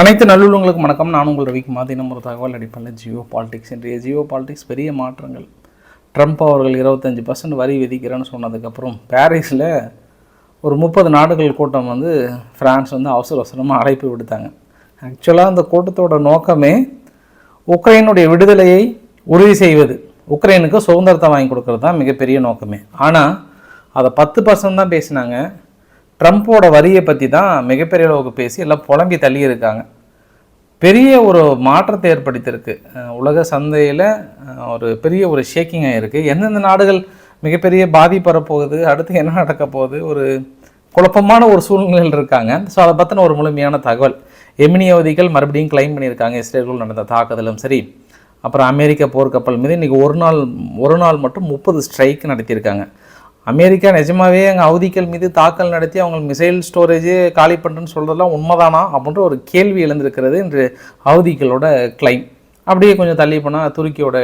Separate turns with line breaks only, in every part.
அனைத்து நல்லுள்ளவங்களுக்கும் வணக்கம். நான் உங்கள் ரவிக்குமார் தினம் ஒரு தகவல் அடிப்படையில் ஜியோ பாலிடிக்ஸ். இன்றைய ஜியோ பாலிடிக்ஸ் பெரிய மாற்றங்கள். ட்ரம்ப் அவர்கள் இருபத்தஞ்சி பர்சன்ட் வரி விதிக்கிறேன்னு சொன்னதுக்கப்புறம் பாரிஸில் ஒரு முப்பது நாடுகள் கூட்டம் வந்து ஃப்ரான்ஸ் வந்து அவசர அவசரமாக அழைப்பு விடுத்தாங்க. ஆக்சுவலாக அந்த கூட்டத்தோட நோக்கமே உக்ரைனுடைய விடுதலையை உறுதி செய்வது. உக்ரைனுக்கு சுதந்திரத்தை வாங்கி கொடுக்கறது தான் மிகப்பெரிய நோக்கமே. ஆனால் அதை பத்து பர்சன்ட் தான் பேசினாங்க. ட்ரம்ப்போட வரியை பற்றி தான் மிகப்பெரிய அளவுக்கு பேசி எல்லாம் புலம்பி தள்ளியிருக்காங்க. பெரிய ஒரு மாற்றத்தை ஏற்படுத்தியிருக்கு. உலக சந்தையில் ஒரு பெரிய ஒரு ஷேக்கிங் ஆகிருக்கு எந்தெந்த நாடுகள் மிகப்பெரிய பாதிப்பு வரப்போகுது அடுத்து என்ன நடக்க போகுது ஒரு குழப்பமான ஒரு சூழ்நிலையில் இருக்காங்க. ஸோ அதை பற்றின ஒரு முழுமையான தகவல். எமினி அவதிகள் மறுபடியும் கிளைம் பண்ணியிருக்காங்க. இஸ்ரேலுக்குள் நடந்த தாக்குதலும் சரி. அப்புறம் அமெரிக்க போர்க்கப்பல் மீது இன்றைக்கி ஒரு நாள் ஒரு நாள் மட்டும் முப்பது ஸ்ட்ரைக் நடத்தியிருக்காங்க. அமெரிக்கா நிஜமாவே அங்கே அவதிகள் மீது தாக்கல் நடத்தி அவங்க மிசைல் ஸ்டோரேஜு காலி பண்ணுறேன்னு சொல்கிறதெல்லாம் உண்மைதானா அப்படின்ற ஒரு கேள்வி எழுந்திருக்கிறது இன்று அவதிக்களோட கிளைம் அப்படியே கொஞ்சம் தள்ளி போனால் துருக்கியோட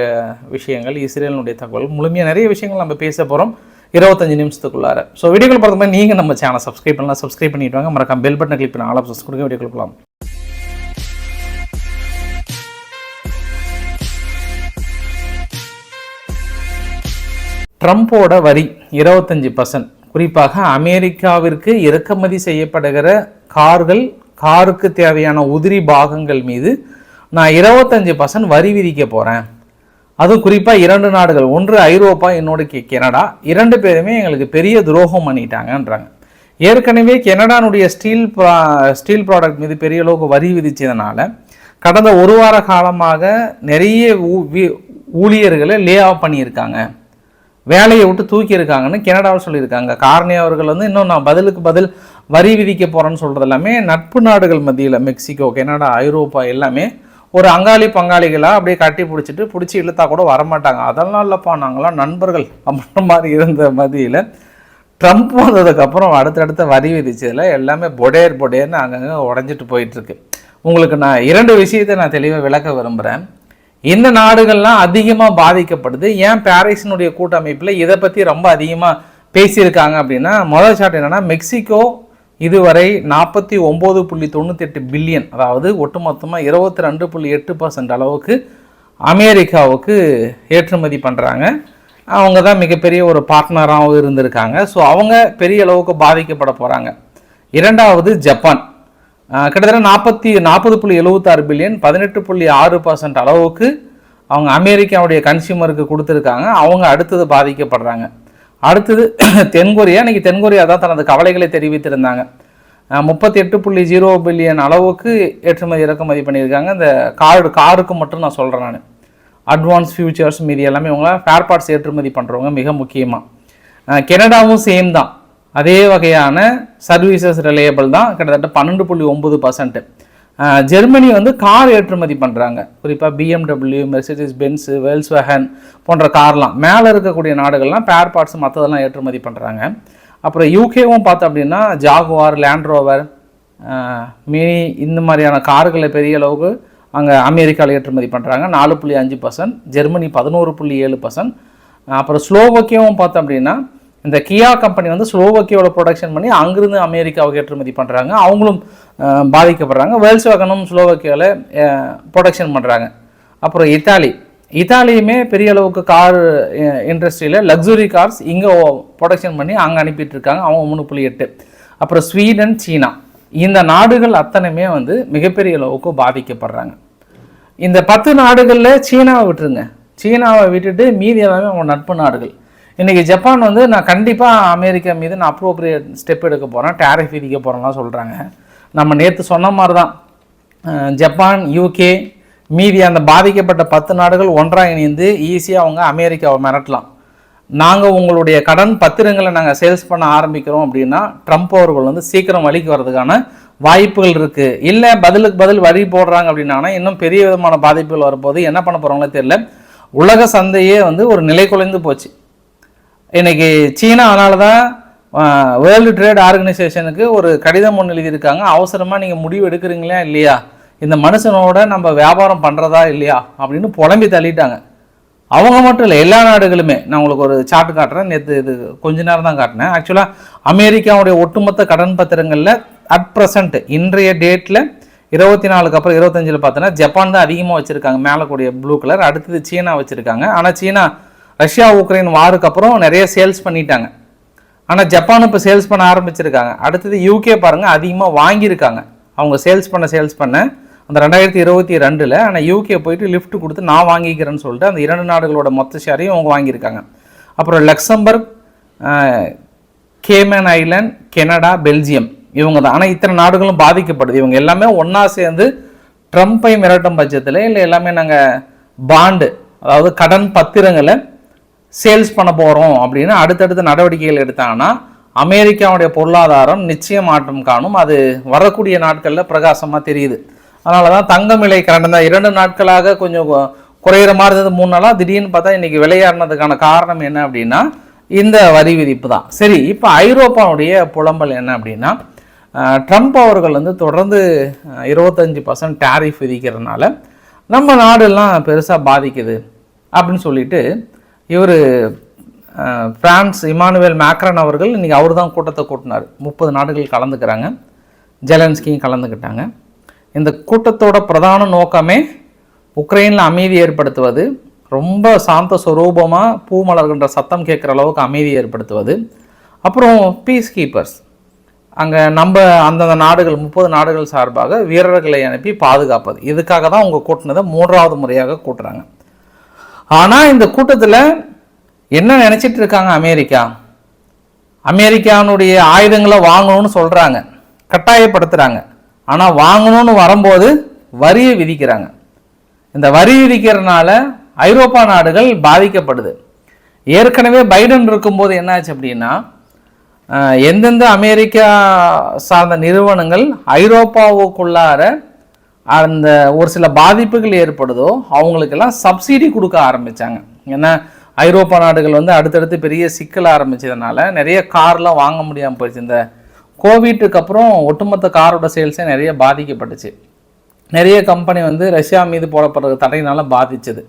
விஷயங்கள் இஸ்ரேலினுடைய தகவல் முழுமையாக நிறைய விஷயங்கள் நம்ம பேச போகிறோம் இருபத்தஞ்சு நிமிஷத்துக்குள்ளார. ஸோ வீடியோக்கள் பார்த்த மாதிரி நீங்கள் நம்ம சேனல் சப்ஸ்கிரைப் பண்ணலாம். சப்ஸ்கிரைப் பண்ணிட்டு வாங்க. மறக்காம பெல் பட்டனை கிளிக் பண்ணி ஆல் ஆப்ஷன்ஸ் கொடுங்க. வீடியோ கொடுக்கலாம் ட்ரம்ப்போட வரி இருபத்தஞ்சி பர்சன்ட் குறிப்பாக அமெரிக்காவிற்கு இறக்குமதி செய்யப்படுகிற கார்கள் காருக்கு தேவையான உதிரி பாகங்கள் மீது நான் இருபத்தஞ்சி பர்சன்ட் வரி விதிக்க போகிறேன் அதுவும் குறிப்பாக இரண்டு நாடுகள் ஒன்று ஐரோப்பா இன்னொன்று கெ- கெனடா. இரண்டு பேருமே எங்களுக்கு பெரிய துரோகம் பண்ணிட்டாங்கன்றாங்க. ஏற்கனவே கெனடானுடைய ஸ்டீல் ப்ரா- ஸ்டீல் ப்ராடக்ட் மீது பெரிய அளவுக்கு வரி விதித்ததுனால கடந்த ஒரு வார காலமாக நிறைய ஊ- ஊழியர்களை லே ஆஃப் பண்ணியிருக்காங்க. வேலையை விட்டு தூக்கியிருக்காங்கன்னு கனடாவில் சொல்லியிருக்காங்க. கார்னி அவர்கள் வந்து இன்னும் நான் பதிலுக்கு பதில் வரி விதிக்க போகிறேன்னு சொல்கிறது எல்லாமே நட்பு நாடுகள் மத்தியில் மெக்சிகோ கனடா ஐரோப்பா எல்லாமே ஒரு அங்காளி பங்காளிகளாக அப்படியே கட்டி பிடிச்சிட்டு பிடிச்சி இழுத்தா கூட வரமாட்டாங்க. அதெல்லாம் இல்லைப்பா நாங்களாம் நண்பர்கள் அப்படின்ற மாதிரி இருந்த மதியில் ட்ரம்ப் வந்ததுக்கப்புறம் அடுத்தடுத்த வரி விதிச்சதில் எல்லாமே பொடேர் பொடேர்னு அங்கங்கே உடஞ்சிட்டு போயிட்டுருக்கு உங்களுக்கு நான் இரண்டு விஷயத்தை நான் தெளிவாக விளக்க விரும்புகிறேன் இந்த நாடுகள்லாம் அதிகமாக பாதிக்கப்படுது. ஏன் பாரிஸினுடைய கூட்டமைப்பில் இதை பற்றி ரொம்ப அதிகமாக பேசியிருக்காங்க அப்படின்னா முதல் சாட் என்னென்னா மெக்சிகோ இதுவரை நாற்பத்தி ஒம்பது புள்ளி தொண்ணூத்தெட்டு பில்லியன் அதாவது ஒட்டுமொத்தமாக இருபத்தி ரெண்டு புள்ளி எட்டு பர்சன்ட் அளவுக்கு அமெரிக்காவுக்கு ஏற்றுமதி பண்ணுறாங்க அவங்க தான் மிகப்பெரிய ஒரு பார்ட்னராகவும் இருந்திருக்காங்க. ஸோ அவங்க பெரிய அளவுக்கு பாதிக்கப்பட போகிறாங்க இரண்டாவது ஜப்பான். கிட்டத்தட்ட நாற்பத்தி நாற்பது புள்ளி எழுபத்தாறு பில்லியன் பதினெட்டு புள்ளி ஆறு பர்சன்ட் அளவுக்கு அவங்க அமெரிக்காவுடைய கன்சியூமருக்கு கொடுத்துருக்காங்க. அவங்க அடுத்தது பாதிக்கப்படுறாங்க. அடுத்தது தென்கொரியா இன்றைக்கி தென்கொரியா தான் தனது கவலைகளை தெரிவித்திருந்தாங்க. முப்பத்தி எட்டு புள்ளி ஜீரோ பில்லியன் அளவுக்கு ஏற்றுமதி இறக்குமதி பண்ணியிருக்காங்க. இந்த கார்டு காருக்கு மட்டும் நான் சொல்கிறேன் நான். அட்வான்ஸ் ஃபியூச்சர்ஸ் மீதி எல்லாமே இவங்க ஃபேர் பார்ட்ஸ் ஏற்றுமதி பண்ணுறவங்க மிக முக்கியமாக கெனடாவும் சேம் தான். அதே வகையான சர்வீசஸ் ரிலையபிள் தான் கிட்டத்தட்ட பன்னெண்டு புள்ளி ஒம்பது பர்சன்ட் ஜெர்மனி வந்து கார் ஏற்றுமதி பண்ணுறாங்க குறிப்பாக பிஎம்டபிள்யூ மெர்சிடிஸ் பென்ஸு வேல்ஸ்வேகன் போன்ற கார்லாம். மேலே இருக்கக்கூடிய நாடுகள்லாம் பேர் பார்ட்ஸ் மற்றதெல்லாம் ஏற்றுமதி பண்ணுறாங்க அப்புறம் யூகேவும் பார்த்தோம் அப்படின்னா ஜாகுவார் லேண்ட்ரோவர் மினி இந்த மாதிரியான கார்களை பெரிய அளவுக்கு அங்கே அமெரிக்காவில் ஏற்றுமதி பண்ணுறாங்க நாலு புள்ளி அஞ்சு பர்சன்ட் ஜெர்மனி பதினோரு புள்ளி ஏழு பர்சன்ட் அப்புறம் ஸ்லோவக்கியாவும் பார்த்தோம் அப்படின்னா இந்த கியா கம்பெனி வந்து ஸ்லோவக்கியோட ப்ரொடக்ஷன் பண்ணி அங்கிருந்து அமெரிக்காவுக்கு ஏற்றுமதி பண்ணுறாங்க அவங்களும் பாதிக்கப்படுறாங்க. வேல்ஸ் வேகனும் ஸ்லோவக்கியாவில் ப்ரொடக்ஷன் பண்ணுறாங்க அப்புறம் இத்தாலி. இத்தாலியுமே பெரிய அளவுக்கு கார் இண்டஸ்ட்ரியில் லக்ஸுரி கார்ஸ் இங்கே ப்ரொடக்ஷன் பண்ணி அங்கே அனுப்பிட்டு இருக்காங்க அவங்க மூணு புள்ளி எட்டு. அப்புறம் ஸ்வீடன் சீனா. இந்த நாடுகள் அத்தனையுமே வந்து மிகப்பெரிய அளவுக்கு பாதிக்கப்படுறாங்க. இந்த பத்து நாடுகளில் சீனாவை விட்டுருங்க. சீனாவை விட்டுட்டு மீதி எல்லாமே அவங்க நட்பு நாடுகள். இன்றைக்கி ஜப்பான் வந்து நான் கண்டிப்பாக அமெரிக்கா மீது நான் அப்ரோப்ரியேட் ஸ்டெப் எடுக்க போகிறேன் டேரிஃப் விதிக்க போகிறேன்லாம் சொல்கிறாங்க நம்ம நேற்று சொன்ன மாதிரி தான் ஜப்பான் யூகே மீதி அந்த பாதிக்கப்பட்ட பத்து நாடுகள் ஒன்றாக இணைந்து ஈஸியாக அவங்க அமெரிக்காவை மிரட்டலாம். நாங்கள் உங்களுடைய கடன் பத்திரங்களை நாங்கள் சேல்ஸ் பண்ண ஆரம்பிக்கிறோம் அப்படின்னா ட்ரம்ப் அவர்கள் வந்து சீக்கிரம் வழிக்கு வர்றதுக்கான வாய்ப்புகள் இருக்குது இல்லை பதிலுக்கு பதில் வரி போடுறாங்க அப்படின்னா இன்னும் பெரிய விதமான பாதிப்புகள் வரும்போது என்ன பண்ண போகிறாங்களோ தெரியல. உலக சந்தையே வந்து ஒரு நிலை குலைந்து போச்சு. இன்னைக்கு சீனா அதனால தான் வேர்ல்டு ட்ரேட் ஆர்கனைசேஷனுக்கு ஒரு கடிதம் ஒன்று எழுதியிருக்காங்க. அவசரமாக நீங்கள் முடிவு எடுக்கிறீங்களா இல்லையா? இந்த மனுஷனோட நம்ம வியாபாரம் பண்ணுறதா இல்லையா? அப்படின்னு புலம்பி தள்ளிட்டாங்க. அவங்க மட்டும் இல்லை எல்லா நாடுகளுமே. நான் உங்களுக்கு ஒரு சார்ட் காட்டுறேன். நேற்று இது கொஞ்ச நேரம் தான் காட்டினேன். ஆக்சுவலாக அமெரிக்காவுடைய ஒட்டுமொத்த கடன் பத்திரங்களில் அட் ப்ரெசண்ட் இன்றைய டேட்டில் இருபத்தி நாலுக்கு அப்புறம் இருபத்தஞ்சில் பார்த்தோன்னா ஜப்பான் தான் அதிகமாக வச்சுருக்காங்க. மேலே கூடிய ப்ளூ கலர் அடுத்தது சீனா வச்சுருக்காங்க. ஆனால் சீனா ரஷ்யா உக்ரைன் வாருக்கு அப்புறம் நிறைய சேல்ஸ் பண்ணிட்டாங்க. ஆனால் ஜப்பான் இப்போ சேல்ஸ் பண்ண ஆரம்பிச்சிருக்காங்க. அடுத்தது யூகே பாருங்கள் அதிகமாக வாங்கியிருக்காங்க. அவங்க சேல்ஸ் பண்ண சேல்ஸ் பண்ண. அந்த ரெண்டாயிரத்தி இருபத்தி ரெண்டில் ஆனால் யூகே போயிட்டு லிஃப்ட் கொடுத்து நான் வாங்கிக்கிறேன்னு சொல்லிட்டு அந்த இரண்டு நாடுகளோட மொத்த ஷேரையும் அவங்க வாங்கியிருக்காங்க. அப்புறம் Luxembourg Cayman island Canada Belgium. இவங்க தான் ஆனால் இத்தனை நாடுகளும் பாதிக்கப்படுது. இவங்க எல்லாமே ஒன்றா சேர்ந்து ட்ரம்ப்பை மிரட்டும் பட்சத்தில் இல்லை எல்லாமே நாங்கள் பாண்டு அதாவது கடன் பத்திரங்களை சேல்ஸ் பண்ண போகிறோம் அப்படின்னு அடுத்தடுத்த நடவடிக்கைகள் எடுத்தாங்கன்னா அமெரிக்காவுடைய பொருளாதாரம் நிச்சயம் மாற்றம் காணும். அது வரக்கூடிய நாட்களில் பிரகாசமாக தெரியுது. அதனால தான் தங்கம் விலை கடந்த இரண்டு நாட்களாக கொஞ்சம் குறையிற மாதிரி இருந்தது. மூணு நாளாக திடீர்னு பார்த்தா இன்றைக்கி விலையாடினதுக்கான காரணம் என்ன அப்படின்னா இந்த வரி விதிப்பு தான். சரி இப்போ ஐரோப்பாவுடைய புலம்பல் என்ன அப்படின்னா ட்ரம்ப் அவர்கள் வந்து தொடர்ந்து இருபத்தஞ்சி இருபத்தஞ்சு பர்சன்ட் டேரிஃப் விதிக்கிறதுனால நம்ம நாடெல்லாம் பெருசாக பாதிக்குது அப்படின்னு சொல்லிட்டு இவர் பிரான்ஸ் இமானுவேல் மேக்ரன் அவர்கள் இன்றைக்கி அவர் தான் கூட்டத்தை கூட்டினார். முப்பது நாடுகள் கலந்துக்கிறாங்க. ஜெலன்ஸ்கியும் கலந்துக்கிட்டாங்க. இந்த கூட்டத்தோட பிரதான நோக்கமே உக்ரைனில் அமைதி ஏற்படுத்துவது ரொம்ப சாந்த சுரூபமாக பூ மலர்கின்ற சத்தம் கேட்குற அளவுக்கு அமைதி ஏற்படுத்துவது. அப்புறம் பீஸ் கீப்பர்ஸ் அங்கே நம்ம அந்தந்த நாடுகள் முப்பது நாடுகள் சார்பாக வீரர்களை அனுப்பி பாதுகாப்பது. இதுக்காக தான் அவங்க கூட்டினதை மூன்றாவது முறையாக கூட்டுறாங்க. ஆனால் இந்த கூட்டத்தில் என்ன நினச்சிட்டு இருக்காங்க அமெரிக்கா? அமெரிக்கானுடைய ஆயுதங்களை வாங்கணும்னு சொல்கிறாங்க கட்டாயப்படுத்துகிறாங்க ஆனால் வாங்கணும்னு வரும்போது வரியை விதிக்கிறாங்க. இந்த வரி விதிக்கிறதுனால ஐரோப்பா நாடுகள் பாதிக்கப்படுது. ஏற்கனவே பைடன் இருக்கும்போது என்னாச்சு அப்படின்னா எந்தெந்த அமெரிக்கா சார்ந்த நிறுவனங்கள் ஐரோப்பாவுக்குள்ளார அந்த ஒரு சில பாதிப்புகள் ஏற்படுதோ அவங்களுக்கெல்லாம் சப்சிடி கொடுக்க ஆரம்பித்தாங்க ஏன்னா ஐரோப்பா நாடுகள் வந்து அடுத்தடுத்து பெரிய சிக்கல் ஆரம்பித்ததுனால நிறைய கார்லாம் வாங்க முடியாமல் போயிடுச்சு. இந்த கோவிட்டுக்கு அப்புறம் ஒட்டுமொத்த காரோட சேல்ஸே நிறைய பாதிக்கப்பட்டுச்சு. நிறைய கம்பெனி வந்து ரஷ்யா மீது போடப்படுற தடையினால பாதித்தது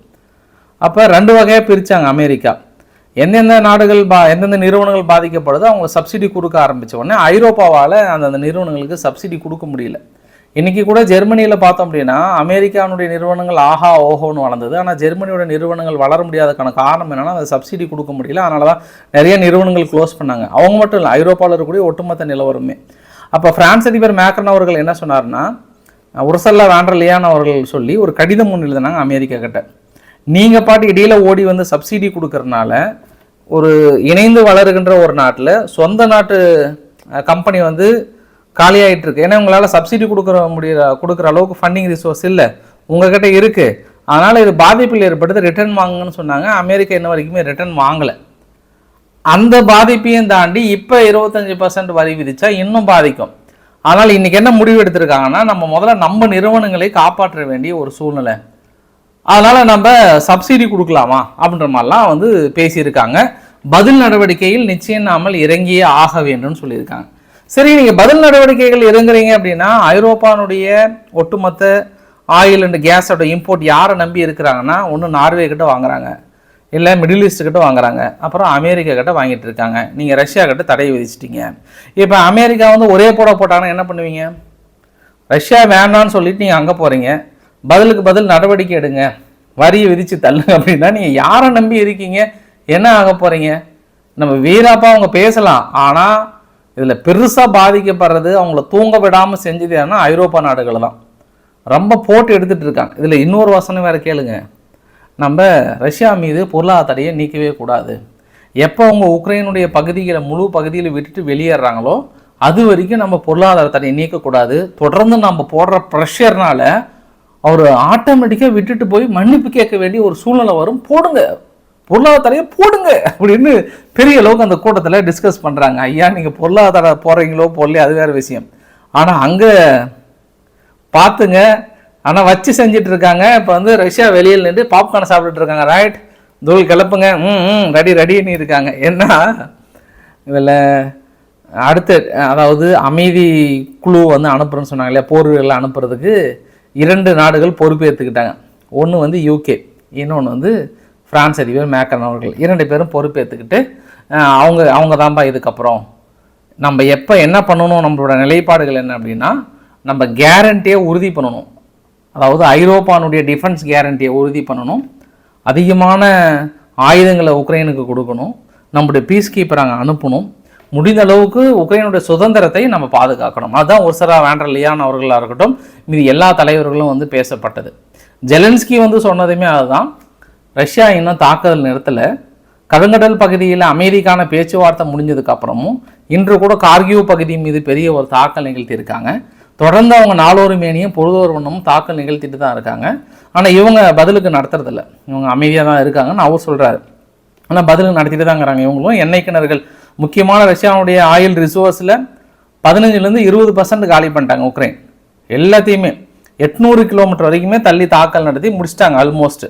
அப்போ ரெண்டு வகையாக பிரித்தாங்க அமெரிக்கா. எந்தெந்த நாடுகள் பா எந்தெந்த நிறுவனங்கள் பாதிக்கப்படுதோ அவங்க சப்சிடி கொடுக்க ஆரம்பித்த உடனே ஐரோப்பாவால் அந்தந்த நிறுவனங்களுக்கு சப்சிடி கொடுக்க முடியல. இன்றைக்கி கூட ஜெர்மனியில் பார்த்தோம் அப்படின்னா அமெரிக்கானுடைய நிறுவனங்கள் ஆஹா ஓஹோன்னு வளர்ந்தது. ஆனால் ஜெர்மனியோட நிறுவனங்கள் வளர முடியாததுக்கான காரணம் என்னென்னா அந்த சப்சிடி கொடுக்க முடியல. அதனால தான் நிறைய நிறுவனங்கள் க்ளோஸ் பண்ணாங்க. அவங்க மட்டும் இல்லை ஐரோப்பாவில் இருக்கக்கூடிய ஒட்டுமொத்த நிலவரமே. அப்போ பிரான்ஸ் அதிபர் மேக்ரன் அவர்கள் என்ன சொன்னார்னா உருசல்லா வேண்டர்லியான் அவர்கள் சொல்லி ஒரு கடிதம் ஒன்று எழுதினாங்க அமெரிக்கா கிட்ட. நீங்கள் பாட்டு இடையில ஓடி வந்து சப்சிடி கொடுக்கறனால ஒரு இணைந்து வளருகின்ற ஒரு நாட்டில் சொந்த நாட்டு கம்பெனி வந்து காலியாகிட்டு இருக்கு ஏன்னா உங்களால் சப்சிடி கொடுக்குற முடிய கொடுக்குற அளவுக்கு ஃபண்டிங் ரிசோர்ஸ் இல்லை. உங்ககிட்ட இருக்குது அதனால் இது பாதிப்பில் ஏற்படுது ரிட்டர்ன் வாங்குங்கன்னு சொன்னாங்க. அமெரிக்கா இன்ன வரைக்குமே ரிட்டர்ன் வாங்கலை. அந்த பாதிப்பையும் தாண்டி இப்போ இருபத்தஞ்சி பர்சன்ட் வரி விதித்தா இன்னும் பாதிக்கும். ஆனால் இன்னைக்கு என்ன முடிவு எடுத்திருக்காங்கன்னா நம்ம முதல்ல நம்ம நிறுவனங்களை காப்பாற்ற வேண்டிய ஒரு சூழ்நிலை. அதனால் நம்ம சப்சிடி கொடுக்கலாமா? அப்படின்ற மாதிரிலாம் வந்து பேசியிருக்காங்க. பதில் நடவடிக்கையில் நிச்சயம் நாமல் இறங்கியே ஆக வேண்டும்னு சொல்லியிருக்காங்க. சரி நீங்கள் பதில் நடவடிக்கைகள் இறங்குறீங்க அப்படின்னா ஐரோப்பானுடைய ஒட்டுமொத்த ஆயில் அண்ட் கேஸோட இம்போர்ட் யாரை நம்பி இருக்கிறாங்கன்னா ஒன்று நார்வே கிட்ட வாங்குறாங்க. இல்லை மிடில் ஈஸ்ட் கிட்ட வாங்குறாங்க. அப்புறம் அமெரிக்கா கிட்ட வாங்கிட்டு இருக்காங்க. நீங்கள் ரஷ்யா கிட்ட தடை விதிச்சிட்டிங்க. இப்போ அமெரிக்கா வந்து ஒரே போட போட்டாங்கன்னா என்ன பண்ணுவீங்க? ரஷ்யா வேண்டான்னு சொல்லிட்டு நீங்கள் அங்கே போகிறீங்க பதிலுக்கு பதில் நடவடிக்கை எடுங்க. வரியை விதித்து தள்ளுங்க அப்படின்னா நீங்கள் யாரை நம்பி இருக்கீங்க? என்ன ஆக போகிறீங்க நம்ம வீராப்பா அவங்க பேசலாம். ஆனால் இதில் பெருசாக பாதிக்கப்படுறது அவங்கள தூங்க விடாமல் செஞ்சது ஏன்னா ஐரோப்பா நாடுகள் தான். ரொம்ப போட்டு எடுத்துட்டு இருக்காங்க. இதில் இன்னொரு வசனம் வேறு கேளுங்க. நம்ம ரஷ்யா மீது பொருளாதார தடையை நீக்கவே கூடாது. எப்போ அவங்க உக்ரைனுடைய பகுதிகளை முழு பகுதியில் விட்டுட்டு வெளியேறாங்களோ அது வரைக்கும் நம்ம பொருளாதார தடையை நீக்கக்கூடாது தொடர்ந்து நம்ம போடுற ப்ரெஷர்னால் அவர் ஆட்டோமேட்டிக்காக விட்டுட்டு போய் மன்னிப்பு கேட்க வேண்டிய ஒரு சூழ்நிலை வரும். போடுங்க. பொருளாதார போடுங்க அப்படின்னு பெரிய அளவுக்கு அந்த கூட்டத்தில் டிஸ்கஸ் பண்ணுறாங்க ஐயா நீங்கள் பொருளாதார போகிறீங்களோ போடலையே அது வேறு விஷயம். ஆனால் அங்கே பார்த்துங்க ஆனால் வச்சு செஞ்சுட்டு இருக்காங்க. இப்போ வந்து ரஷ்யா வெளியில் நின்று பாப்கார்ன் சாப்பிட்டுட்டு இருக்காங்க. ரைட் தூள் கிளப்புங்க ம் ம் ரெடி ரெடின்னு இருக்காங்க. ஏன்னா இதில் அடுத்த அதாவது அமைதி குழு வந்து அனுப்புறேன்னு சொன்னாங்க இல்லையா? போர்களை அனுப்புறதுக்கு இரண்டு நாடுகள் பொறுப்பேற்றுக்கிட்டாங்க ஒன்று வந்து யூகே இன்னொன்று வந்து பிரான்ஸ் அதிபர் மேக்கரன் அவர்கள். இரண்டு பேரும் பொறுப்பேற்றுக்கிட்டு அவங்க அவங்க தான்ப்பா இதுக்கப்புறம். நம்ம எப்போ என்ன பண்ணணும் நம்மளோட நிலைப்பாடுகள் என்ன அப்படின்னா நம்ம கேரண்டியை உறுதி பண்ணணும். அதாவது ஐரோப்பானுடைய டிஃபென்ஸ் கேரண்டியை உறுதி பண்ணணும். அதிகமான ஆயுதங்களை உக்ரைனுக்கு கொடுக்கணும். நம்முடைய பீஸ் கீப்பர் அங்கே அனுப்பணும். முடிந்த அளவுக்கு உக்ரைனுடைய சுதந்திரத்தை நம்ம பாதுகாக்கணும். அதுதான் ஒருசரா வேண்டர் லியான் அவர்களாக இருக்கட்டும் மீது எல்லா தலைவர்களும் வந்து பேசப்பட்டது. ஜெலன்ஸ்கி வந்து சொன்னதுமே அதுதான். ரஷ்யா இன்னும் தாக்குதல் நிறுத்தலை. கருங்கடல் பகுதியில் அமெரிக்கான பேச்சுவார்த்தை முடிஞ்சதுக்கு அப்புறமும் இன்று கூட கார்கியூ பகுதி மீது பெரிய ஒரு தாக்கல் நிகழ்த்தியிருக்காங்க. தொடர்ந்து அவங்க நாலோரு மேனியும் பொழுதொரு தாக்கல் நிகழ்த்திட்டு தான் இருக்காங்க. ஆனால் இவங்க பதிலுக்கு நடத்துறதில்ல. இவங்க அமைதியாக தான் இருக்காங்கன்னு அவர் சொல்கிறாரு ஆனால் பதிலுக்கு நடத்திட்டு தாங்கிறாங்க இவங்களும். எண்ணெய் கிணறுகள். முக்கியமான ரஷ்யாவுடைய ஆயில் ரிசோர்ஸில் பதினஞ்சுலேருந்து இருபது பர்சன்ட் காலி பண்ணிட்டாங்க உக்ரைன். எல்லாத்தையுமே எட்நூறு கிலோமீட்டர் வரைக்குமே தள்ளி தாக்கல் நடத்தி முடிச்சிட்டாங்க ஆல்மோஸ்ட்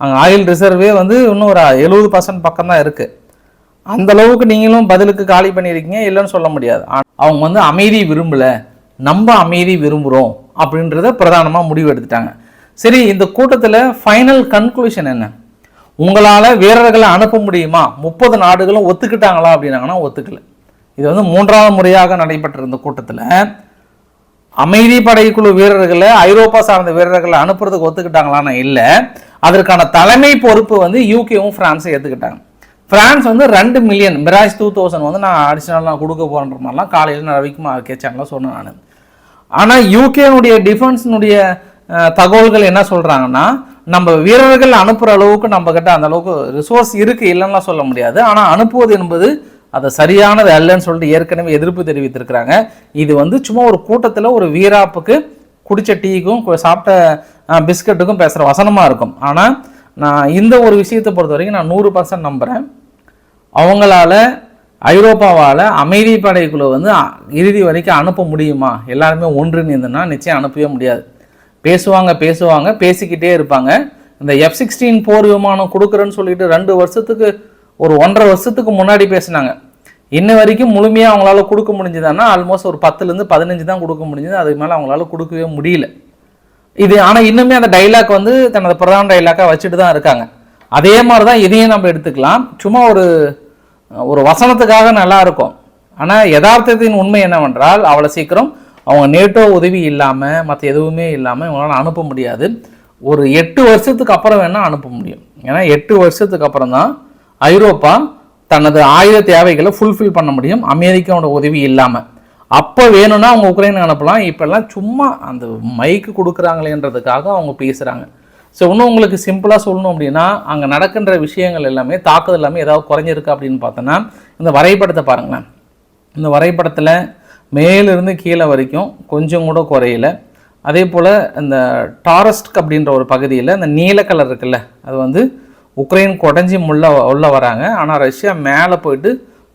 அங்கே ஆயில் ரிசர்வே வந்து இன்னும் ஒரு எழுபது பர்சன்ட் பக்கம் தான் இருக்குது அந்த அளவுக்கு நீங்களும் பதிலுக்கு காலி பண்ணியிருக்கீங்க இல்லைன்னு சொல்ல முடியாது. அவங்க வந்து அமைதி விரும்பலை நம்ம அமைதி விரும்புகிறோம் அப்படின்றத பிரதானமாக முடிவு எடுத்துட்டாங்க. சரி இந்த கூட்டத்தில் ஃபைனல் கன்க்ளூஷன் என்ன? உங்களால் வீரர்களை அனுப்ப முடியுமா? முப்பது நாடுகளும் ஒத்துக்கிட்டாங்களா அப்படின்னாங்கன்னா ஒத்துக்கலை. இது வந்து மூன்றாவது முறையாக நடைபெற்ற இந்த கூட்டத்தில் அமைதி படைக்குழு வீரர்களை ஐரோப்பா சார்ந்த வீரர்களை அனுப்புறதுக்கு ஒத்துக்கிட்டாங்களான்னு இல்லை. அதற்கான தலைமை பொறுப்பு வந்து யூகேவும் பிரான்ஸும் ஏற்றுக்கிட்டாங்க பிரான்ஸ் வந்து ரெண்டு மில்லியன் மிராஜ் டூ தௌசண்ட் வந்து நான் அடிஷனல் நான் கொடுக்க போகிற மாதிரிலாம் காலையில் நான் ரவிக்குமார் கே சேனலில் சொன்னேன் நான். ஆனால் யூகேனுடைய டிஃபென்ஸினுடைய தகவல்கள் என்ன சொல்கிறாங்கன்னா நம்ம வீரர்கள் அனுப்புகிற அளவுக்கு நம்மக்கிட்ட அந்த அளவுக்கு ரிசோர்ஸ் இருக்குது இல்லைன்னா சொல்ல முடியாது. ஆனால் அனுப்புவது என்பது அதை சரியானது அல்லன்னு சொல்லிட்டு ஏற்கனவே எதிர்ப்பு தெரிவித்திருக்கிறாங்க. இது வந்து சும்மா ஒரு கூட்டத்தில் ஒரு வீராப்புக்கு குடித்த டீக்கும் சாப்பிட்ட பிஸ்கட்டுக்கும் பேசுகிற வசனமாக இருக்கும். ஆனால் நான் இந்த ஒரு விஷயத்தை பொறுத்த வரைக்கும் நான் நூறு பர்சன்ட் நம்புகிறேன் அவங்களால ஐரோப்பாவால் அமைதி படைக்குழு வந்து இறுதி வரைக்கும் அனுப்ப முடியுமா? எல்லாருமே ஒன்றிணைந்துன்னா நிச்சயம் அனுப்பவே முடியாது. பேசுவாங்க பேசுவாங்க பேசிக்கிட்டே இருப்பாங்க. இந்த எஃப் சிக்ஸ்டீன் போர் விமானம் கொடுக்குறேன்னு சொல்லிட்டு ரெண்டு வருஷத்துக்கு ஒரு ஒன்றரை வருஷத்துக்கு முன்னாடி பேசினாங்க. இன்ன வரைக்கும் முழுமையாக அவங்களால கொடுக்க முடிஞ்சுதான்னா ஆல்மோஸ்ட் ஒரு பத்துலேருந்து பதினஞ்சு தான் கொடுக்க முடிஞ்சது. அதுக்கு மேலே அவங்களால கொடுக்கவே முடியல. இது ஆனால் இன்னுமே அந்த டைலாக் வந்து தனது பிரதான டைலாக்காக வச்சுட்டு தான் இருக்காங்க. அதே மாதிரி தான் இதையும் நம்ம எடுத்துக்கலாம். சும்மா ஒரு ஒரு வசனத்துக்காக நல்லா இருக்கும். ஆனால் யதார்த்தத்தின் உண்மை என்னவென்றால் அவ்வளோ சீக்கிரம் அவங்க நேட்டோ உதவி இல்லாமல் மற்ற எதுவுமே இல்லாமல் இவங்களால் அனுப்ப முடியாது. ஒரு எட்டு வருஷத்துக்கு அப்புறம் வேணால் அனுப்ப முடியும். ஏன்னா எட்டு வருஷத்துக்கு அப்புறம் தான் ஐரோப்பா தனது ஆயுத தேவைகளை ஃபுல்ஃபில் பண்ண முடியும். அமெரிக்காவோட உதவி இல்லாமல் அப்போ வேணும்னா அவங்க உக்ரைனுக்கு அனுப்பலாம். இப்போல்லாம் சும்மா அந்த மைக்கு கொடுக்குறாங்களேன்றதுக்காக அவங்க பேசுகிறாங்க ஸோ இன்னும் உங்களுக்கு சிம்பிளாக சொல்லணும் அப்படின்னா அங்கே நடக்கின்ற விஷயங்கள் எல்லாமே தாக்குதல் எல்லாமே ஏதாவது குறைஞ்சிருக்கு அப்படின்னு பார்த்தோன்னா இந்த வரைபடத்தை பாருங்களேன். இந்த வரைபடத்தில் மேலிருந்து கீழே வரைக்கும் கொஞ்சம் கூட குறையல. அதே போல் இந்த டாரஸ்ட் அப்படின்ற ஒரு பகுதியில் இந்த நீல கலர் இருக்குல்ல அது வந்து உக்ரைன் குடஞ்சி முள்ள உள்ளே வராங்க. ஆனால் ரஷ்யா மேலே போயிட்டு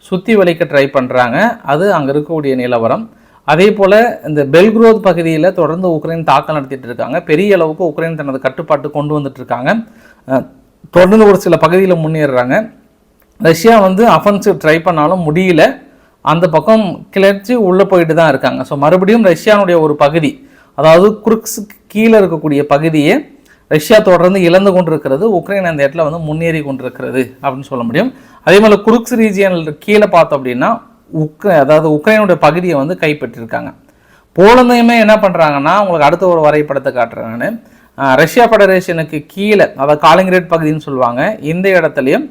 சுற்றி வலிக்க ட்ரை பண்ணுறாங்க அது அங்கே இருக்கக்கூடிய நிலவரம். அதே போல் இந்த பெல்க்ரோத் பகுதியில் தொடர்ந்து உக்ரைன் தாக்கல் நடத்திட்டு இருக்காங்க. பெரிய அளவுக்கு உக்ரைன் தனது கட்டுப்பாட்டு கொண்டு வந்துட்டு இருக்காங்க. தொடர்ந்து ஒரு சில பகுதியில் முன்னேறுறாங்க. ரஷ்யா வந்து அஃபென்சிவ் ட்ரை பண்ணாலும் முடியல. அந்த பக்கம் கிளர்ச்சி உள்ளே போயிட்டு தான் இருக்காங்க. ஸோ மறுபடியும் ரஷ்யானுடைய ஒரு பகுதி அதாவது குருக்ஸ் கீழே இருக்கக்கூடிய பகுதியை ரஷ்யா தொடர்ந்து இழந்து கொண்டிருக்கிறது உக்ரைன் அந்த இடத்துல வந்து முன்னேறி கொண்டிருக்கிறது அப்படின்னு சொல்ல முடியும். அதே மாதிரி குருக்ஸ் ரீஜியனில் கீழே பார்த்தோம் அப்படின்னா உக்ரை அதாவது உக்ரைனுடைய பகுதியை வந்து கைப்பற்றிருக்காங்க. போலந்தையுமே என்ன பண்ணுறாங்கன்னா உங்களுக்கு அடுத்த ஒரு வரைபடத்தை காட்டுறேன் நான். ரஷ்யா ஃபெடரேஷனுக்கு கீழே அதாவது காலிங்கிரேட் பகுதின்னு சொல்லுவாங்க இந்த இடத்துலையும்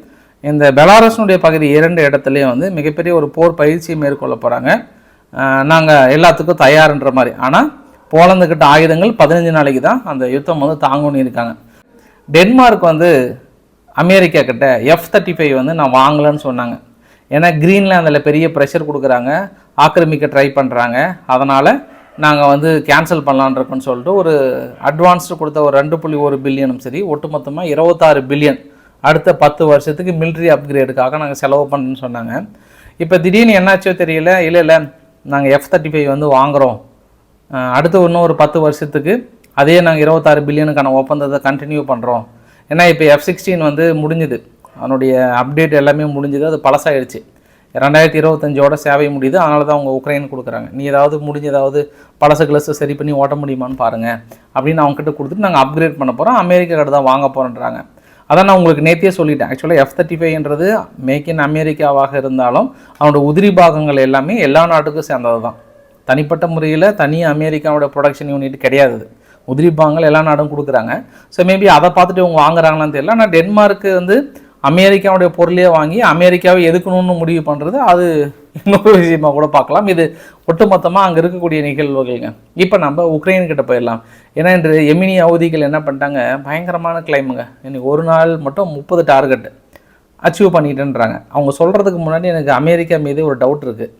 இந்த பெலாரஸினுடைய பகுதி இரண்டு இடத்துலையும் வந்து மிகப்பெரிய ஒரு போர் பயிற்சியை மேற்கொள்ள போகிறாங்க நாங்கள் எல்லாத்துக்கும் தயார்ன்ற மாதிரி. ஆனால் போலந்துக்கிட்ட ஆயுதங்கள் பதினஞ்சு நாளைக்கு தான் அந்த யுத்தம் வந்து தாங்கணும்னு இருக்காங்க. டென்மார்க் வந்து அமெரிக்கா கிட்ட எஃப் தேர்ட்டி ஃபைவ் வந்து நான் வாங்கலைன்னு சொன்னாங்க. ஏன்னா கிரீன்லாந்தில் பெரிய ப்ரெஷர் கொடுக்குறாங்க ஆக்கிரமிக்க ட்ரை பண்ணுறாங்க அதனால் நாங்கள் வந்து கேன்சல் பண்ணலான்னு இருக்கோம்னு சொல்லிட்டு ஒரு அட்வான்ஸ்டு கொடுத்த ஒரு ரெண்டு புள்ளி ஒரு பில்லியனும் சரி ஒட்டுமொத்தமாக இருபத்தாறு பில்லியன் அடுத்த பத்து வருஷத்துக்கு military அப்கிரேடுக்காக நாங்கள் செலவு பண்ணுன்னு சொன்னாங்க. இப்போ திடீர்னு என்னாச்சோ தெரியல இல்லை இல்லை நாங்கள் எஃப் தேர்ட்டி ஃபைவ் வந்து வாங்குகிறோம் அடுத்து இன்னும் ஒரு பத்து வருஷத்துக்கு அதே நாங்கள் இருபத்தாறு பில்லியனுக்கான ஒப்பந்தத்தை கண்டினியூ பண்ணுறோம் ஏன்னா இப்போ எஃப் சிக்ஸ்டீன் வந்து முடிஞ்சுது. அதனுடைய அப்டேட் எல்லாமே முடிஞ்சுது. அது பழசாயிடுச்சு. ரெண்டாயிரத்தி இருபத்தஞ்சோட சேவை முடியுது. அதனால தான் அவங்க உக்ரைன் கொடுக்குறாங்க. நீ ஏதாவது முடிஞ்ச ஏதாவது பழசு கிளஸ் சரி பண்ணி ஓட்ட முடியுமான்னு பாருங்கள் அப்படின்னு அவங்க கிட்ட கொடுத்துட்டு நாங்கள் அப்கிரேட் பண்ண போகிறோம் அமெரிக்கா கிட்ட தான் வாங்க போகிறோன்றாங்க அதான் நான் உங்களுக்கு நேத்தியே சொல்லிட்டேன். ஆக்சுவலாக எஃப் தேர்ட்டி ஃபைவ்ன்றது மேக் இன் அமெரிக்காவாக இருந்தாலும் அவனோட உதிரி பாகங்கள் எல்லாமே எல்லா நாட்டுக்கும் சேர்ந்தது தான் தனிப்பட்ட முறையில் தனி அமெரிக்காவோட ப்ரொடக்ஷன் யூனிட் கிடையாது உதிரிப்பாங்கள் உதிரி எல்லா நாடும் கொடுக்குறாங்க. ஸோ மேபி அதை பார்த்துட்டு இவங்க வாங்குறாங்களான்னு தெரியல. ஆனால் டென்மார்க்கு வந்து அமெரிக்காவுடைய பொருளையே வாங்கி அமெரிக்காவை எதுக்கணும்னு முடிவு பண்ணுறது அது இன்னொரு விஷயமா கூட பார்க்கலாம். இது ஒட்டுமொத்தமாக அங்கே இருக்கக்கூடிய நிகழ்வுகள்ங்க. இப்போ நம்ம உக்ரைன் கிட்ட போயிடலாம். ஏன்னா இன்று எமினி அவதிகள் என்ன பண்ணிட்டாங்க? பயங்கரமான கிளைமுங்க இன்னைக்கு ஒரு நாள் மட்டும் முப்பது டார்கெட்டு அச்சீவ் பண்ணிட்டேன்றாங்க. அவங்க சொல்கிறதுக்கு முன்னாடி எனக்கு அமெரிக்கா மீது ஒரு டவுட் இருக்குது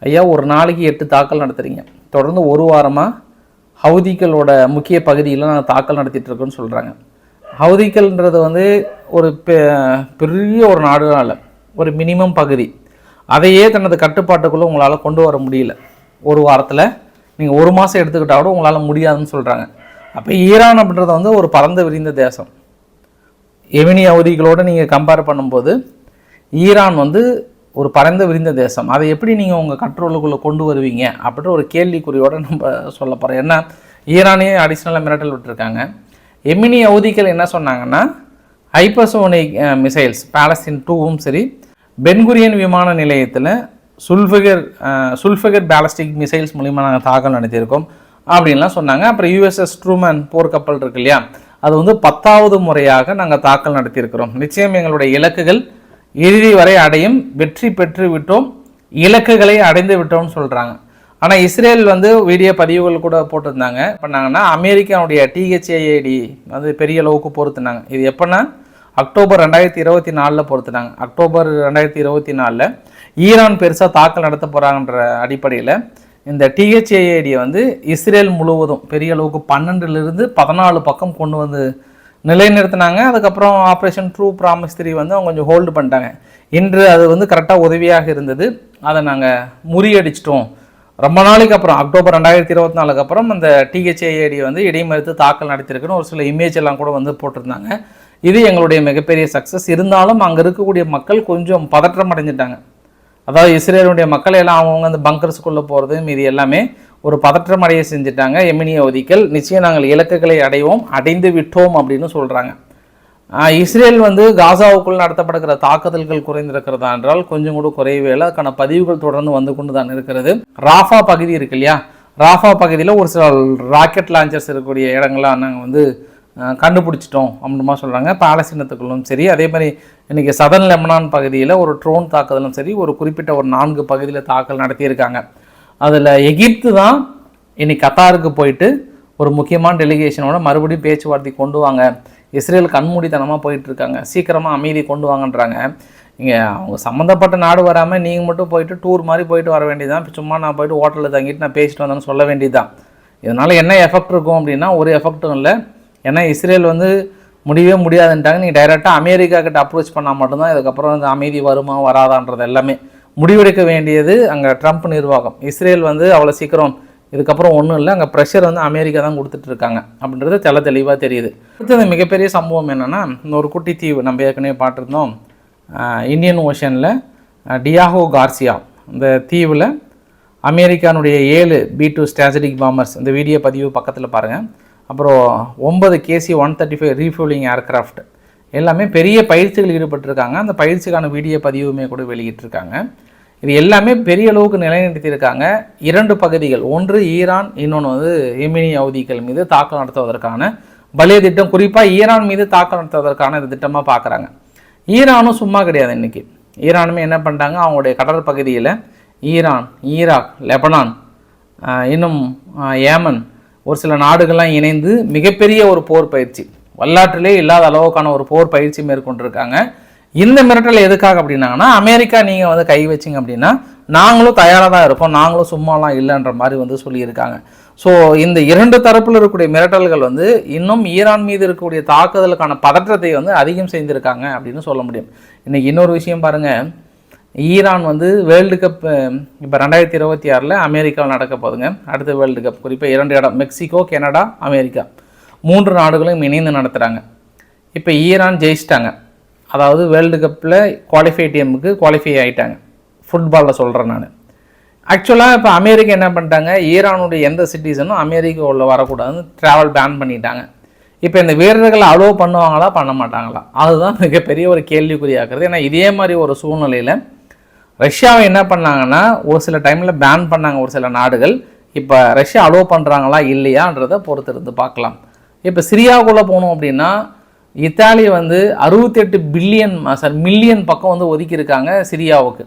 ஐயா ஒரு நாளைக்கு எட்டு தாக்கல் நடத்துறீங்க. தொடர்ந்து ஒரு வாரமாக ஹவுதிகளோட முக்கிய பகுதியில் நாங்கள் தாக்கல் நடத்திட்டுருக்கோம்னு சொல்கிறாங்க ஹவுதிகள்ன்றது வந்து ஒரு பெ- பெரிய ஒரு நாடுனால ஒரு மினிமம் பகுதி. அதையே தனது கட்டுப்பாட்டுக்குள்ளே உங்களால் கொண்டு வர முடியல. ஒரு வாரத்தில் நீங்கள் ஒரு மாதம் எடுத்துக்கிட்டால் கூட உங்களால் முடியாதுன்னு சொல்கிறாங்க அப்போ ஈரான் அப்படின்றது வந்து ஒரு பறந்து விரிந்த தேசம். எமினி அவதிகளோடு நீங்கள் கம்பேர் பண்ணும்போது ஈரான் வந்து ஒரு பரந்த விரிந்த தேசம். அதை எப்படி நீங்கள் உங்கள் கண்ட்ரோலுக்குள்ளே கொண்டு வருவீங்க? அப்படின்ற ஒரு கேள்விக்குறியோடு நம்ம சொல்ல போகிறோம் ஏன்னா ஈரானே அடிஷ்னலாக மிரட்டல் விட்டுருக்காங்க. எமினி அவதிகள் என்ன சொன்னாங்கன்னா ஹைப்பர்சோனிக் மிசைல்ஸ் பேலஸ்டின் டூவும் சரி பென்குரியன் விமான நிலையத்தில் சுல்ஃபிகர் சுல்ஃபிகர் பேலஸ்டிக் மிசைல்ஸ் மூலிமா நாங்கள் தாக்கல் நடத்தியிருக்கோம் அப்படின்லாம் சொன்னாங்க. அப்புறம் யூஎஸ்எஸ் ட்ரூமன் போர்க்கப்பல் இருக்கு இல்லையா? அது வந்து பத்தாவது முறையாக நாங்கள் தாக்கல் நடத்தியிருக்கிறோம். நிச்சயம் எங்களுடைய இலக்குகள் இறுதி வரை அடையும் வெற்றி பெற்று விட்டோம் இலக்குகளை அடைந்து விட்டோம்னு சொல்கிறாங்க ஆனால் இஸ்ரேல் வந்து வீடியோ பதிவுகள் கூட போட்டிருந்தாங்க. பண்ணாங்கன்னா அமெரிக்காவுடைய டிஹெச்ஏஐடி வந்து பெரிய அளவுக்கு பொறுத்துனாங்க இது எப்போன்னா அக்டோபர் ரெண்டாயிரத்தி இருபத்தி நாலில் பொறுத்துனாங்க அக்டோபர் ரெண்டாயிரத்தி இருபத்தி நாலில் ஈரான் பெருசாக தாக்கல் நடத்த போகிறாங்கன்ற அடிப்படையில் இந்த டிஹெச்ஏஐடியை வந்து இஸ்ரேல் முழுவதும் பெரிய அளவுக்கு பன்னெண்டுலேருந்து பதினாலு பக்கம் கொண்டு வந்து நிலைநிறுத்தினாங்க. அதுக்கப்புறம் ஆப்ரேஷன் ட்ரூ ப்ராமிஸ் த்ரீ வந்து அவங்க கொஞ்சம் ஹோல்டு பண்ணிட்டாங்க. இன்று அது வந்து கரெக்டாக உதவியாக இருந்தது. அதை நாங்கள் முறியடிச்சிட்டோம். ரொம்ப நாளைக்கு அப்புறம் அக்டோபர் ரெண்டாயிரத்தி இருபத்தி நாலுக்கு அப்புறம் அந்த டிஹெச்ஏஐடி வந்து இடைமறித்து தாக்கல் நடத்தியிருக்குன்னு ஒரு சில இமேஜ் எல்லாம் கூட வந்து போட்டிருந்தாங்க. இது எங்களுடைய மிகப்பெரிய சக்ஸஸ் இருந்தாலும் அங்கே இருக்கக்கூடிய மக்கள் கொஞ்சம் பதற்றம் அடைஞ்சிட்டாங்க. அதாவது இஸ்ரேலுடைய மக்கள் எல்லாம் அவங்கவுங்க அந்த பங்கர்ஸுக்குள்ளே போகிறது மீதி எல்லாமே ஒரு பதற்றம் அடைய செஞ்சுட்டாங்க. எமினி அவதிகள் நிச்சயம் நாங்கள் இலக்குகளை அடைவோம். அடைந்து விட்டோம் அப்படின்னு சொல்கிறாங்க இஸ்ரேல் வந்து காசாவுக்குள் நடத்தப்படுகிற தாக்குதல்கள் குறைந்திருக்கிறதா என்றால் கொஞ்சம் கூட குறையவே இல்லை. அதுக்கான பதிவுகள் தொடர்ந்து வந்து கொண்டு தான் இருக்கிறது. ராஃபா பகுதி இருக்கு இல்லையா? ராஃபா பகுதியில் ஒரு சில ராக்கெட் லான்ச்சர்ஸ் இருக்கக்கூடிய இடங்கள்லாம் நாங்கள் வந்து கண்டுபிடிச்சிட்டோம் அப்படின்மா சொல்கிறாங்க பாலஸ்தீனத்துக்குள்ளும் சரி. அதே மாதிரி இன்றைக்கி சதன் லெமனான் பகுதியில் ஒரு ட்ரோன் தாக்குதலும் சரி. ஒரு குறிப்பிட்ட ஒரு நான்கு பகுதியில் தாக்கல் நடத்தியிருக்காங்க. அதில் எகிப்து தான் இன்னைக்கு கத்தாருக்கு போயிட்டு ஒரு முக்கியமான டெலிகேஷனோட மறுபடியும் பேச்சுவார்த்தை கொண்டு வாங்க. இஸ்ரேல் கண்மூடித்தனமாக போயிட்டு இருக்காங்க. சீக்கிரமாக அமைதி கொண்டு வாங்கன்றாங்க. இங்கே அவங்க சம்மந்தப்பட்ட நாடு வராமல் நீங்கள் மட்டும் போயிட்டு டூர் மாதிரி போயிட்டு வர வேண்டியதுதான். சும்மா நான் போயிட்டு ஹோட்டலில் தங்கிட்டு நான் பேசிட்டு வந்தேன்னு சொல்ல வேண்டியதுதான். இதனால் என்ன எஃபெக்ட் இருக்கும் அப்படின்னா ஒரு எஃபெக்ட்டும் இல்லை. ஏன்னா இஸ்ரேல் வந்து முடியவே முடியாதுன்ட்டாங்க. நீங்கள் டைரெக்டாக அமெரிக்கா கிட்ட அப்ரோச் பண்ணால் மட்டும்தான் இதுக்கப்புறம் இந்த அமைதி வருமா வராதான்றது எல்லாமே. முடிவெடுக்க வேண்டியது அங்கே ட்ரம்ப் நிர்வாகம். இஸ்ரேல் வந்து அவ்வளோ சீக்கிரம் இதுக்கப்புறம் ஒன்றும் இல்லை அங்கே ப்ரெஷர் வந்து அமெரிக்கா தான் கொடுத்துட்டு இருக்காங்க அப்படின்றது தெல தெளிவாக தெரியுது. அடுத்தது மிகப்பெரிய சம்பவம் என்னென்னா இந்த ஒரு குட்டி தீவு நம்ம ஏற்கனவே பார்த்துருந்தோம். இந்தியன் ஓஷனில் டியாகோ கார்சியா இந்த தீவில் அமெரிக்கானுடைய ஏழு பி டூ ஸ்ட்ராட்டஜிக் பாம்பர்ஸ் இந்த வீடியோ பதிவு பக்கத்தில் பாருங்கள் அப்புறம் ஒன்பது KC one thirty five refuelling aircraft எல்லாமே பெரிய பயிற்சிகள் ஈடுபட்டிருக்காங்க. அந்த பயிற்சிக்கான வீடியோ பதிவுமே கூட வெளியிட்டிருக்காங்க. இது எல்லாமே பெரிய அளவுக்கு நிலைநிறுத்தியிருக்காங்க. இரண்டு பகுதிகள் ஒன்று ஈரான் இன்னொன்று வந்து எமினி அவதிகள் மீது தாக்கல் நடத்துவதற்கான பலிய திட்டம். குறிப்பாக ஈரான் மீது தாக்கல் நடத்துவதற்கான இந்த திட்டமாக பார்க்குறாங்க ஈரானும் சும்மா கிடையாது இன்னைக்கு. ஈரானுமே என்ன பண்ணிட்டாங்க அவங்களுடைய கடற்பகுதியில் ஈரான் ஈராக் லெபனான் இன்னும் ஏமன் ஒரு சில நாடுகள்லாம் இணைந்து மிகப்பெரிய ஒரு போர் பயிற்சி. வரலாற்றிலே இல்லாத அளவுக்கான ஒரு போர் பயிற்சி மேற்கொண்டிருக்காங்க. இந்த மிரட்டல் எதுக்காக அப்படின்னாங்கன்னா அமெரிக்கா நீங்கள் வந்து கை வச்சிங்க அப்படின்னா நாங்களும் தயாராக தான் இருக்கோம் நாங்களும் சும்மாலாம் இல்லைன்ற மாதிரி வந்து சொல்லியிருக்காங்க. ஸோ இந்த இரண்டு தரப்பில் இருக்கக்கூடிய மிரட்டல்கள் வந்து இன்னும் ஈரான் மீது இருக்கக்கூடிய தாக்குதலுக்கான பதற்றத்தை வந்து அதிகம் செய்திருக்காங்க அப்படின்னு சொல்ல முடியும். இன்றைக்கி இன்னொரு விஷயம் பாருங்கள் ஈரான் வந்து வேர்ல்டு கப் இப்போ ரெண்டாயிரத்தி இருபத்தி ஆறில் அமெரிக்காவில் நடக்க போகுதுங்க. அடுத்த வேர்ல்டு கப் குறிப்பாக இரண்டு இடம் மெக்சிகோ கனடா அமெரிக்கா. மூன்று நாடுகளும் இணைந்து நடத்துகிறாங்க இப்போ ஈரான் ஜெயிச்சிட்டாங்க. அதாவது வேர்ல்டு கப்பில் குவாலிஃபை டீமுக்கு குவாலிஃபை ஆகிட்டாங்க ஃபுட்பாலில் சொல்கிறேன் நான். ஆக்சுவலாக இப்போ அமெரிக்கா என்ன பண்ணிட்டாங்க? ஈரானுடைய எந்த சிட்டிசனும் அமெரிக்கா உள்ள வரக்கூடாதுன்னு ட்ராவல் பேன் பண்ணிட்டாங்க. இப்போ இந்த வீரர்களை அலோவ் பண்ணுவாங்களா? பண்ண மாட்டாங்களா? அதுதான் மிகப்பெரிய ஒரு கேள்விக்குறியாக்குறது ஏன்னா இதே மாதிரி ஒரு சூழ்நிலையில் ரஷ்யாவை என்ன பண்ணாங்கன்னா ஒரு சில டைமில் பேன் பண்ணாங்க ஒரு சில நாடுகள். இப்போ ரஷ்யா அலோவ் பண்ணுறாங்களா இல்லையான்றதை பொறுத்திருந்து பார்க்கலாம். இப்போ சிரியாவுக்குள்ளே போனோம் அப்படின்னா இத்தாலி வந்து அறுபத்தெட்டு பில்லியன் சார் மில்லியன் பக்கம் வந்து ஒதுக்கியிருக்காங்க சிரியாவுக்கு.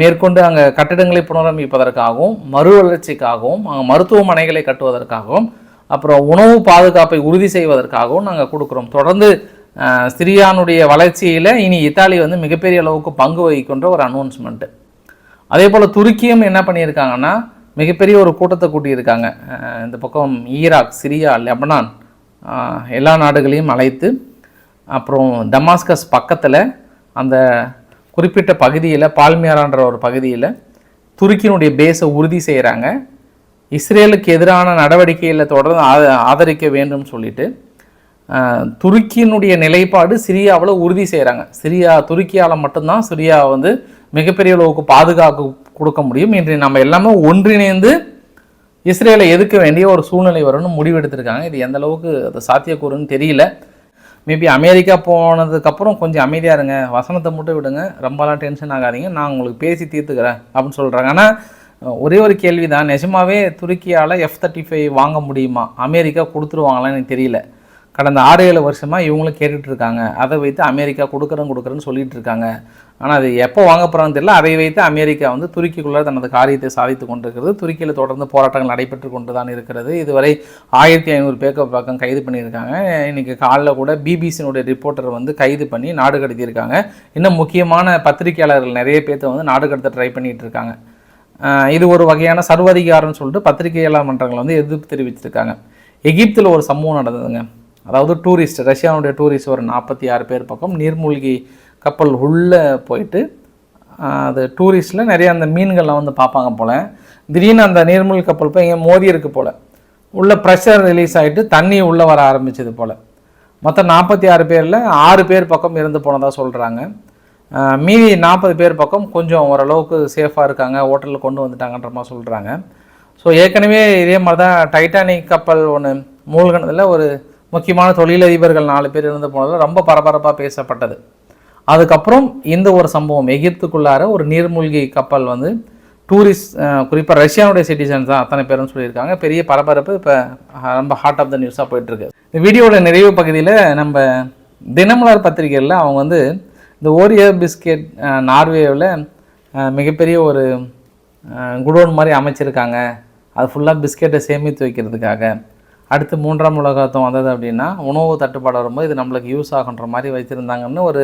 மேற்கொண்டு அங்கே கட்டிடங்களை புனரமைப்பதற்காகவும் மறுவளர்ச்சிக்காகவும் அங்கே மருத்துவமனைகளை கட்டுவதற்காகவும் அப்புறம் உணவு பாதுகாப்பை உறுதி செய்வதற்காகவும் நாங்கள் கொடுக்குறோம். தொடர்ந்து சிரியானுடைய வளர்ச்சியில் இனி இத்தாலி வந்து மிகப்பெரிய அளவுக்கு பங்கு வகிக்கின்ற ஒரு அனௌன்ஸ்மெண்ட்டு அதே போல் துருக்கியும் என்ன பண்ணியிருக்காங்கன்னா மிகப்பெரிய ஒரு கூட்டத்தை கூட்டியிருக்காங்க. இந்த பக்கம் ஈராக் சிரியா லெபனான் எல்லா நாடுகளையும் அழைத்து அப்புறம் டமாஸ்கஸ் பக்கத்தில் அந்த குறிப்பிட்ட பகுதியில் பால்மியாரான்ற ஒரு பகுதியில் துருக்கியினுடைய பேஸை உறுதி செய்கிறாங்க இஸ்ரேலுக்கு எதிரான நடவடிக்கையில் தொடர்ந்து ஆதரிக்க வேண்டும் சொல்லிட்டு துருக்கியினுடைய நிலைப்பாடு சிரியாவில் உறுதி செய்கிறாங்க சிரியா துருக்கியால் மட்டும்தான் சிரியா வந்து மிகப்பெரிய அளவுக்கு பாதுகாப்பு கொடுக்க முடியும். இன்று நம்ம எல்லாமே ஒன்றிணைந்து இஸ்ரேலை எதுக்க வேண்டிய ஒரு சூழ்நிலை வரும்னு முடிவெடுத்திருக்காங்க. இது எந்த அளவுக்கு அது சாத்தியக்கூறுன்னு தெரியல. மேபி அமெரிக்கா போனதுக்கப்புறம் கொஞ்சம் அமைதியாக இருங்க. வசனத்தை மட்டும் விடுங்க. ரொம்பலாம் டென்ஷன் ஆகாதீங்க. நான் உங்களுக்கு பேசி தீர்த்துக்கிறேன் அப்படின்னு சொல்கிறாங்க ஆனால் ஒரே ஒரு கேள்வி தான் நிஜமாவே துருக்கியால் எஃப் தேர்ட்டி ஃபைவ் வாங்க முடியுமா? அமெரிக்கா கொடுத்துருவாங்களான்னு எனக்கு தெரியல. கடந்த ஆறு ஏழு வருஷமாக இவங்களும் கேட்டுட்டு இருக்காங்க அதை வைத்து அமெரிக்கா கொடுக்குறேன் கொடுக்குறேன்னு சொல்லிட்டு இருக்காங்க ஆனால் அது எப்போ வாங்க போகிறான்னு தெரியல. அதை வைத்து அமெரிக்கா வந்து துருக்கிக்குள்ளே தனது காரியத்தை சாதித்து கொண்டிருக்கிறது. துருக்கியில் தொடர்ந்து போராட்டங்கள் நடைபெற்று கொண்டு தான் இருக்கிறது. இதுவரை ஆயிரத்தி ஐநூறு பேக்க பக்கம் கைது பண்ணியிருக்காங்க. இன்றைக்கி காலைல கூட பிபிசியினுடைய ரிப்போர்ட்டர் வந்து கைது பண்ணி நாடு கடத்தியிருக்காங்க. இன்னும் முக்கியமான பத்திரிகையாளர்கள் நிறைய பேர்த்த வந்து நாடு கடத்த ட்ரை பண்ணிகிட்டு இருக்காங்க இது ஒரு வகையான சர்வதிகாரம்னு சொல்லிட்டு பத்திரிகையாளர் மன்றங்கள் வந்து எதிர்ப்பு தெரிவிச்சிருக்காங்க. எகிப்தில் ஒரு சம்பவம் நடந்ததுங்க. அதாவது டூரிஸ்ட் ரஷ்யாவுடைய டூரிஸ்ட் ஒரு நாற்பத்தி ஆறு பேர் பக்கம் நீர்மூழ்கி கப்பல் உள்ளே போயிட்டு அது டூரிஸ்டில் நிறைய அந்த மீன்கள்லாம் வந்து பார்ப்பாங்க போல். திடீர்னு அந்த நீர்மூழ்கி கப்பல் போய் இங்கே மோதி இருக்கு போல். உள்ள ப்ரெஷர் ரிலீஸ் ஆகிட்டு தண்ணி உள்ளே வர ஆரம்பிச்சது போல். மொத்தம் நாற்பத்தி ஆறு பேரில் ஆறு பேர் பக்கம் இறந்து போனதாக சொல்கிறாங்க மீதி நாற்பது பேர் பக்கம் கொஞ்சம் ஓரளவுக்கு சேஃபாக இருக்காங்க ஹோட்டலில் கொண்டு வந்துட்டாங்கன்ற மாதிரி சொல்கிறாங்க ஸோ ஏற்கனவே இதே மாதிரி தான் டைட்டானிக் கப்பல் ஒன்று மூழ்கினதில் ஒரு முக்கியமான தொழிலதிபர்கள் நாலு பேர் இருந்து போனதில் ரொம்ப பரபரப்பாக பேசப்பட்டது. அதுக்கப்புறம் இந்த ஒரு சம்பவம் எகிப்துக்குள்ளார ஒரு நீர்மூழ்கி கப்பல் வந்து டூரிஸ்ட் குறிப்பாக ரஷ்யாவுடைய சிட்டிசன்ஸ் தான் அத்தனை பேரும் சொல்லியிருக்காங்க. பெரிய பரபரப்பு இப்போ ரொம்ப ஹார்ட் ஆஃப் த நியூஸாக போயிட்டுருக்கு. இந்த வீடியோட நிறைவு பகுதியில் நம்ம தினமலர் பத்திரிகையில் அவங்க வந்து இந்த ஓரியோ பிஸ்கெட் நார்வேவில் மிகப்பெரிய ஒரு குடோன் மாதிரி அமைச்சிருக்காங்க. அது ஃபுல்லாக பிஸ்கெட்டை சேமித்து வைக்கிறதுக்காக. அடுத்து மூன்றாம் உலகத்தம் வந்தது அப்படின்னா உணவு தட்டுப்பாடு வரும்போது இது நம்மளுக்கு யூஸ் ஆகுன்ற மாதிரி வச்சுருந்தாங்கன்னு ஒரு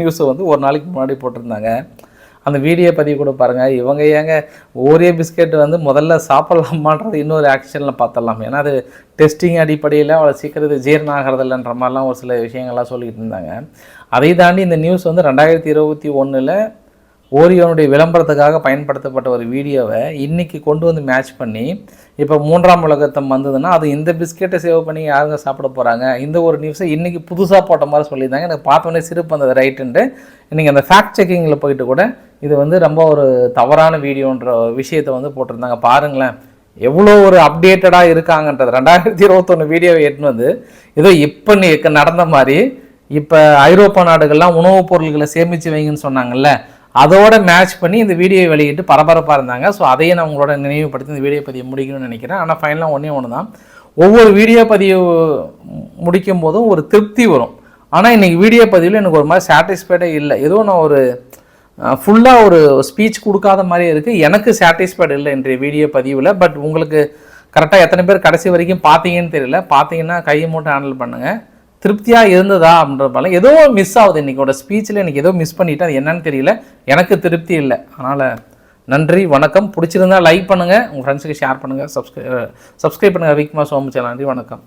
நியூஸை வந்து ஒரு நாளைக்கு முன்னாடி போட்டிருந்தாங்க. அந்த வீடியோ பதிவு கூட பாருங்கள் இவங்க ஏங்க ஓரியோ பிஸ்கெட் வந்து முதல்ல சாப்பிட்லாமான்றது இன்னொரு ஆக்ஷனில் பார்த்துடலாம் ஏன்னா அது டெஸ்டிங் அடிப்படையில் அவ்வளோ சீக்கிரம் இது ஜீரணம் ஆகிறதில்லன்ற மாதிரிலாம் ஒரு சில விஷயங்கள்லாம் சொல்லிகிட்டு இருந்தாங்க. அதை தாண்டி இந்த நியூஸ் வந்து ரெண்டாயிரத்தி இருபத்தி ஒன்றில் ஓரியோனுடைய விளம்பரத்துக்காக பயன்படுத்தப்பட்ட ஒரு வீடியோவை இன்றைக்கி கொண்டு வந்து மேட்ச் பண்ணி இப்போ மூன்றாம் உலகத்தம் வந்ததுன்னா அது இந்த பிஸ்கெட்டை சேவ் பண்ணி யாருங்க சாப்பிட போகிறாங்க இந்த ஒரு நியூஸை இன்றைக்கி புதுசாக போட்ட மாதிரி சொல்லியிருந்தாங்க. எனக்கு பார்த்தோன்னே சிரிப்பு வந்தது. ரைட்டுன்ட்டு இன்றைக்கி அந்த ஃபேக்ட் செக்கிங்கில் போயிட்டு கூட இது வந்து ரொம்ப ஒரு தவறான வீடியோன்ற விஷயத்தை வந்து போட்டிருந்தாங்க. பாருங்களேன். எவ்வளோ ஒரு அப்டேட்டடாக இருக்காங்கன்றது. ரெண்டாயிரத்தி இருபத்தொன்று வீடியோவை எட்டுன்னு வந்து ஏதோ இப்போ நடந்த மாதிரி இப்போ ஐரோப்பா நாடுகள்லாம் உணவுப் பொருள்களை சேமித்து வைங்கன்னு சொன்னாங்கல்ல. அதோட மேட்ச் பண்ணி இந்த வீடியோ வெளியிட்டு பரபரப்பாக இருந்தாங்க. ஸோ அதையே நான் உங்களோட நினைவுபடுத்தி இந்த வீடியோ பதிவு முடிக்கணும்னு நினைக்கிறேன். ஆனால் ஃபைனலாக ஒன்றே ஒன்று தான் ஒவ்வொரு வீடியோ பதிவு முடிக்கும் போதும் ஒரு திருப்தி வரும். ஆனால் இன்றைக்கி வீடியோ பதிவில் எனக்கு ஒரு மாதிரி சாட்டிஸ்ஃபைடே இல்லை. ஏதோ நான் ஒரு ஃபுல்லாக ஒரு ஸ்பீச் கொடுக்காத மாதிரி இருக்குது எனக்கு சாட்டிஸ்ஃபைடு இல்லை இன்றைய வீடியோ பதிவில். பட் உங்களுக்கு கரெக்டாக எத்தனை பேர் கடைசி வரைக்கும் பார்த்தீங்கன்னு தெரியல. பார்த்தீங்கன்னா கையை மட்டும் ஹேண்டில் பண்ணுங்கள் திருப்தியாக இருந்ததா அப்படின்றதால ஏதோ மிஸ் ஆகுது. இன்றைக்கோட ஸ்பீச்சில் எனக்கு ஏதோ மிஸ் பண்ணிட்டேன். அது என்னன்னு தெரியல. எனக்கு திருப்தி இல்லை. அதனால் நன்றி வணக்கம். பிடிச்சிருந்தா லைக் பண்ணுங்கள் உங்கள் ஃப்ரெண்ட்ஸுக்கு ஷேர் பண்ணுங்கள் சப்ஸ்கிரை சப்ஸ்கிரைப் பண்ணுங்கள் விக்மா சோமச்சல். நன்றி வணக்கம்.